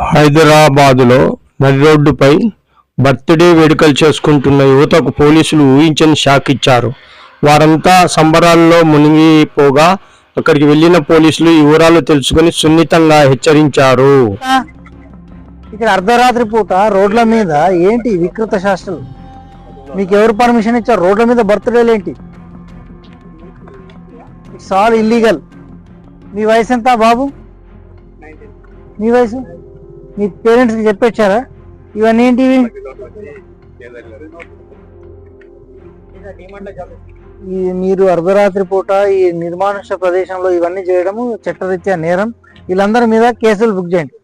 హైదరాబాదులో నడి రోడ్డుపై బర్త్డే వేడుకలు చేసుకుంటున్న యువతకు పోలీసులు ఊహించని షాక్ ఇచ్చారు. వారంతా సంబరాల్లో మునిగిపోగా అక్కడికి వెళ్ళిన పోలీసులు ఈ వివరాలు తెలుసుకుని సున్నితంగా హెచ్చరించారు. ఇక్కడ అర్ధరాత్రి పూట రోడ్ల మీద ఏంటి వికృత శాస్త్రం? మీకు ఎవరు పర్మిషన్ ఇచ్చారు? రోడ్ల మీద బర్త్డేలు ఏంటి? ఇట్స్ ఆల్ ఇల్లీగల్ మీ వయసు ఎంత బాబు? మీ వయసు? మీ పేరెంట్స్కి చెప్పొచ్చారా? ఇవన్నీ ఏంటివి ఈ మీరు అర్ధరాత్రి పూట ఈ నిర్మానుష ప్రదేశంలో ఇవన్నీ చేయడము చట్టరీత్యా నేరం. వీళ్ళందరి మీద కేసులు బుక్ చేయండి.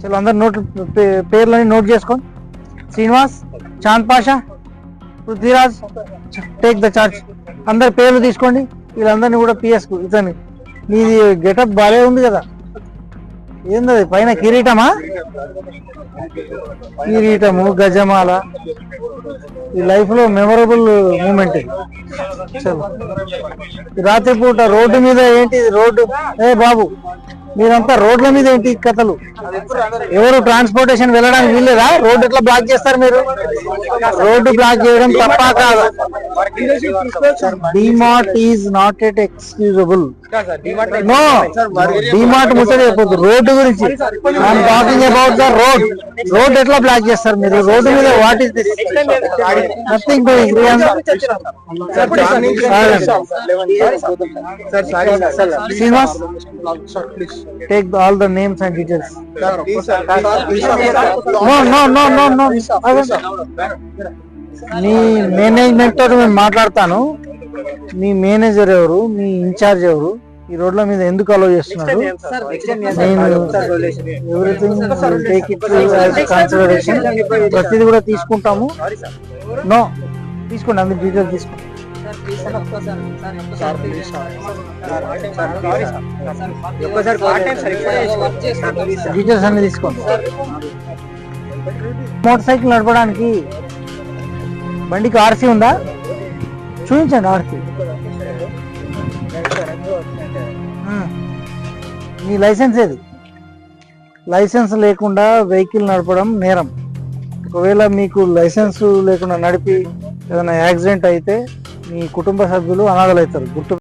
చలో అందరు నోట్ పేర్లని నోట్ చేసుకోండి. Srinivas Chand Pasha Prithviraj take the charge. అందరి పేర్లు తీసుకోండి. వీళ్ళందరినీ కూడా పిఎస్కు ఇతని మీది గెటప్ బాగా ఉంది కదా. ఏంది పైన కిరీటమా? కిరీటము గజమాల. ఈ లైఫ్లో మెమొరబుల్ మూమెంట్ చలో. రాత్రిపూట రోడ్డు మీద ఏంటి రోడ్డు. ఏ బాబు మీరంతా రోడ్ల మీద ఏంటి కథలు? ఎవరు ట్రాన్స్పోర్టేషన్ వెళ్ళడానికి వీల్లేదా? రోడ్డు ఎట్లా బ్లాక్ చేస్తారు మీరు? రోడ్డు బ్లాక్ చేయడం తప్ప కాదు? DMart is not at excusable no DMart ముచ్చట చెప్పొద్దు రోడ్డు గురించి I'm talking about the road road ఎట్లా బ్లాక్ చేస్తారు మీరు రోడ్డు మీద what is this nothing doing Srinivas take all the names and details no no no no no me management తోటి మేము మాట్లాడతాను. మీ మేనేజర్ ఎవరు? మీ ఇన్ఛార్జ్ ఎవరు? ఈ రోడ్ల మీద ఎందుకు అలో చేస్తున్నారు? ఎవ్రీథింగ్ టేక్ ఇట్ కన్సిడరేషన్ ప్రతిదీ కూడా తీసుకుంటాము. నో తీసుకోండి అందరి డీటెయిల్ తీసుకోండి. డీటెయిల్స్ అన్ని తీసుకోండి. మోటార్ సైకిల్ నడపడానికి బండికి ఆర్సీ ఉందా? చూపించండి ఆర్సీ. మీ లైసెన్స్ ఏది? లైసెన్స్ లేకుండా వెహికల్ నడపడం నేరం. ఒకవేళ మీకు లైసెన్స్ లేకుండా నడిపి ఏదైనా యాక్సిడెంట్ అయితే మీ కుటుంబ సభ్యులు అనాథలు అవుతారు గుర్తు